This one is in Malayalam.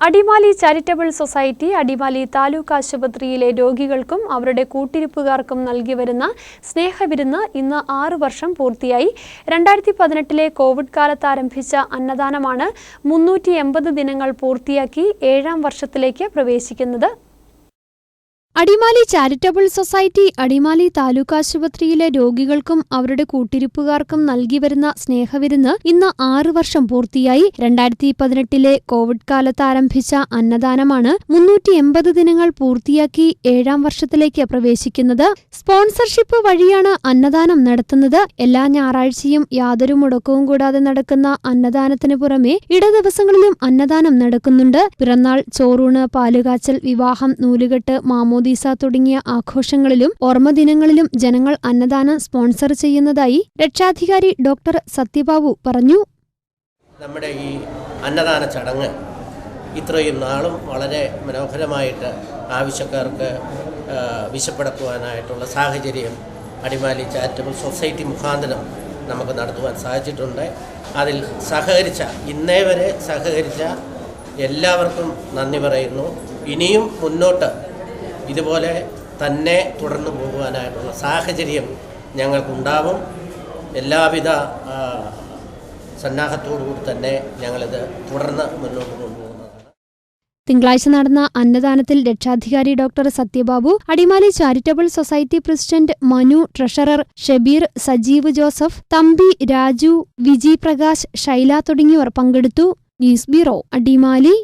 അടിമാലി ചാരിറ്റബിൾ സൊസൈറ്റി അടിമാലി താലൂക്ക് ആശുപത്രിയിലെ രോഗികൾക്കും അവരുടെ കൂട്ടിരിപ്പുകാർക്കും നൽകി വരുന്ന സ്നേഹവിരുന്ന് ഇന്ന് ആറു വർഷം പൂർത്തിയായി. രണ്ടായിരത്തി പതിനെട്ടിലെ കോവിഡ് കാലത്ത് ആരംഭിച്ച അന്നദാനമാണ് മുന്നൂറ്റി ദിനങ്ങൾ പൂർത്തിയാക്കി ഏഴാം വർഷത്തിലേക്ക് പ്രവേശിക്കുന്നത്. അടിമാലി ചാരിറ്റബിൾ സൊസൈറ്റി അടിമാലി താലൂക്ക് ആശുപത്രിയിലെ രോഗികൾക്കും അവരുടെ കൂട്ടിരിപ്പുകാർക്കും നൽകി വരുന്ന സ്നേഹവിരുന്ന് ഇന്ന് ആറു വർഷം പൂർത്തിയായി. രണ്ടായിരത്തി പതിനെട്ടിലെ കോവിഡ് കാലത്ത് ആരംഭിച്ച അന്നദാനമാണ് മുന്നൂറ്റി എൺപത് ദിനങ്ങൾ പൂർത്തിയാക്കി ഏഴാം വർഷത്തിലേക്ക് പ്രവേശിക്കുന്നത്. സ്പോൺസർഷിപ്പ് വഴിയാണ് അന്നദാനം നടത്തുന്നത്. എല്ലാ ഞായറാഴ്ചയും യാതൊരു മുടക്കവും കൂടാതെ നടക്കുന്ന അന്നദാനത്തിന് പുറമെ ഇടദിവസങ്ങളിലും അന്നദാനം നടക്കുന്നുണ്ട്. പിറന്നാൾ ചോറൂണ് പാലുകാച്ചൽ വിവാഹം നൂലുകെട്ട് മാമോദീസ തുടങ്ങിയ ആഘോഷങ്ങളിലും ഓർമ്മദിനങ്ങളിലും ജനങ്ങൾ അന്നദാനം സ്പോൺസർ ചെയ്യുന്നതായി രക്ഷാധികാരി ഡോക്ടർ സത്യബാബു പറഞ്ഞു. നമ്മുടെ ഈ അന്നദാന ചടങ്ങ് ഇത്രയും നാളും വളരെ മനോഹരമായിട്ട് ആവശ്യക്കാർക്ക് വിശപ്പെടുത്തുവാനായിട്ടുള്ള സാഹചര്യം അടിമാലി ചാരിറ്റബിൾ സൊസൈറ്റി മുഖാന്തരം നമുക്ക് നടത്തുവാൻ സാധിച്ചിട്ടുണ്ട്. അതിൽ സഹകരിച്ച ഇന്നേ വരെ സഹകരിച്ച എല്ലാവർക്കും നന്ദി പറയുന്നു. ഇനിയും മുന്നോട്ട് ഇതുപോലെ തന്നെ തുടർന്നു പോകുവാനായിട്ടുള്ള സാഹചര്യം ഞങ്ങൾക്കുണ്ടാവും. എല്ലാവിധ സന്നാഹത്തോടുകൂടി തന്നെ ഞങ്ങളിത് തുടർന്ന് മുന്നോട്ട് കൊണ്ടുപോകുന്നതാണ്. തിങ്കളാഴ്ച നടന്ന അന്നദാനത്തിൽ രക്ഷാധികാരി doctor Sathyababu Adimali charitable society president Manu treasurer Shabeer Sajeev Joseph Thampi Raju Viji Prakash Shaila തുടങ്ങിയവർ പങ്കെടുത്തു. News bureau Adimali.